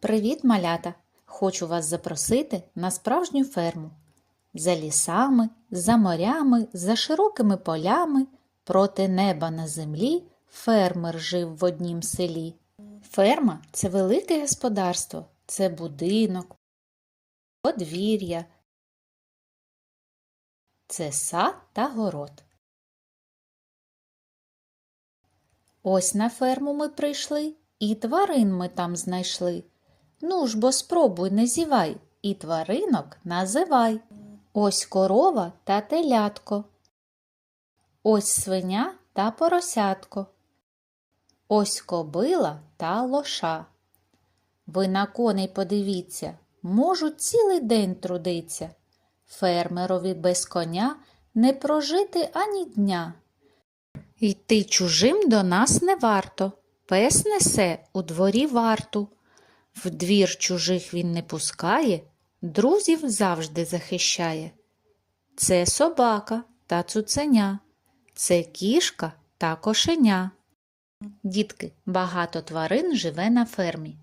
Привіт, малята! Хочу вас запросити на справжню ферму. За лісами, за морями, за широкими полями, проти неба на землі фермер жив в однім селі. Ферма це велике господарство, це будинок, подвір'я, це сад та город. Ось на ферму ми прийшли, і тварин ми там знайшли. Ну ж бо спробуй, не зівай, і тваринок називай. Ось корова та телятко. Ось свиня та поросятко. Ось кобила та лоша. Ви на коней подивіться, можуть цілий день трудиться. Фермерові без коня не прожити ані дня. Йти чужим до нас не варто, пес несе у дворі варту. В двір чужих він не пускає, друзів завжди захищає. Це собака та цуценя, це кішка та кошеня. Дітки, багато тварин живе на фермі.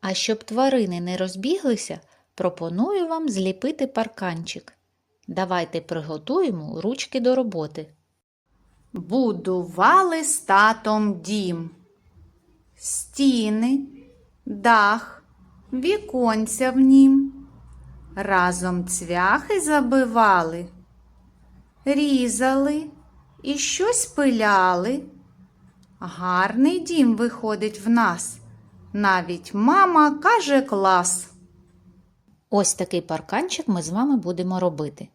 А щоб тварини не розбіглися, пропоную вам зліпити парканчик. Давайте приготуємо ручки до роботи. Будували з татом дім. Стіни, дах, віконця в нім. Разом цвяхи забивали, різали і щось пиляли. Гарний дім виходить в нас. Навіть мама каже клас. Ось такий парканчик ми з вами будемо робити.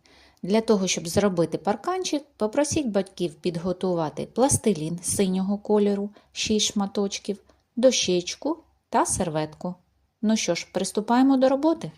Для того, щоб зробити парканчик, попросіть батьків підготувати пластилін синього кольору, 6 шматочків, дощечку та серветку. Ну що ж, приступаємо до роботи.